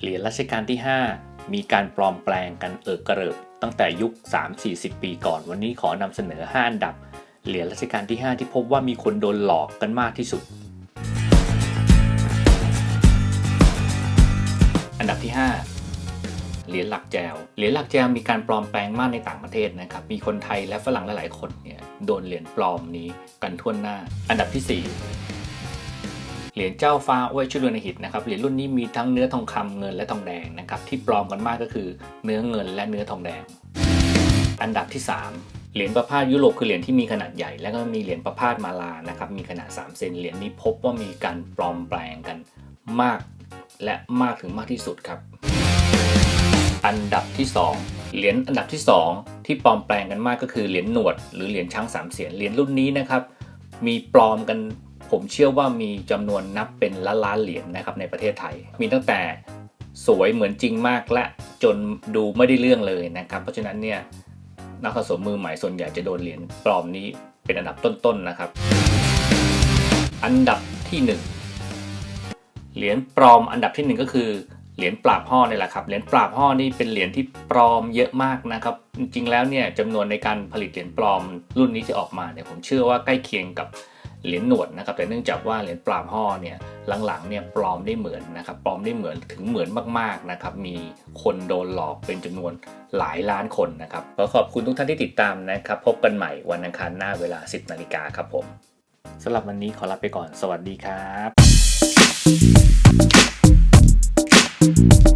เหรียญรัชกาลที่ 5 มีการปลอมแปลงกันเอิกกระเริกตั้งแต่ยุค 3-40 ปีก่อน วันนี้ขอนำเสนอ 5 อันดับ เหรียญรัชกาลที่ 5 ที่พบว่ามีคนโดนหลอกกันมากที่สุด อันดับที่ 5 เหรียญหลักแจว เหรียญหลักแจวมีการปลอมแปลงมากในต่างประเทศนะครับ มีคนไทยและฝรั่งหลายๆคนเนี่ยโดนเหรียญปลอมนี้กันทั่วหน้า อันดับที่ 4 เหรียญเจ้าฟ้าอวยชุลนหิตนะครับเหรียญรุ่นนี้มีทั้งเนื้อทองคำเงินและทองแดงนะครับที่ปลอมกันมากก็คือเนื้อเงินและเนื้อทองแดง อันดับที่ 3เหรียญประพาสยุโรปคือเหรียญที่มีขนาดใหญ่ แล้วก็มีเหรียญประพาสมาลานะครับมีขนาด 3 เซนเหรียญนี้พบว่ามีการปลอมแปลงกันมาก และมากถึงมากที่สุดครับ อันดับที่ 2 เหรียญอันดับที่ 2 ที่ปลอมแปลงกันมากก็คือเหรียญหนวด หรือเหรียญช้างสามเสียนเหรียญรุ่นนี้นะครับมีปลอมกัน ผมเชื่อว่ามีจำนวนนับเป็นล้านล้านเหรียญนะครับในประเทศไทย มีตั้งแต่สวยเหมือนจริงมากและจนดูไม่ได้เรื่องเลยนะครับ เพราะฉะนั้นเนี่ยนักสะสมมือใหม่ส่วนใหญ่จะโดนเหรียญปลอมนี้เป็นอันดับต้นๆนะครับ อันดับที่หนึ่งเหรียญปลอมอันดับที่หนึ่งก็คือเหรียญปราบห่อนี่แหละครับเหรียญปราบห่อนี่เป็นเหรียญที่ปลอมเยอะมากนะครับจริงๆแล้วเนี่ยจำนวนในการผลิตเหรียญปลอมรุ่นนี้ที่ออกมาเนี่ยผมเชื่อว่าใกล้เคียงกับ เหรียญหนวดนะครับแต่เนื่องจากว่าเหรียญปราบห่อเนี่ยหลังๆเนี่ยปลอมได้เหมือนนะครับปลอมได้เหมือนถึงเหมือนมากๆนะครับมีคนโดนหลอกเป็นจำนวนหลายล้านคนนะครับขอขอบคุณทุกท่านที่ติดตามนะครับพบกันใหม่วันอังคารหน้าเวลา 10นาฬิกาครับผมสำหรับวันนี้ขอลาไปก่อนสวัสดีครับ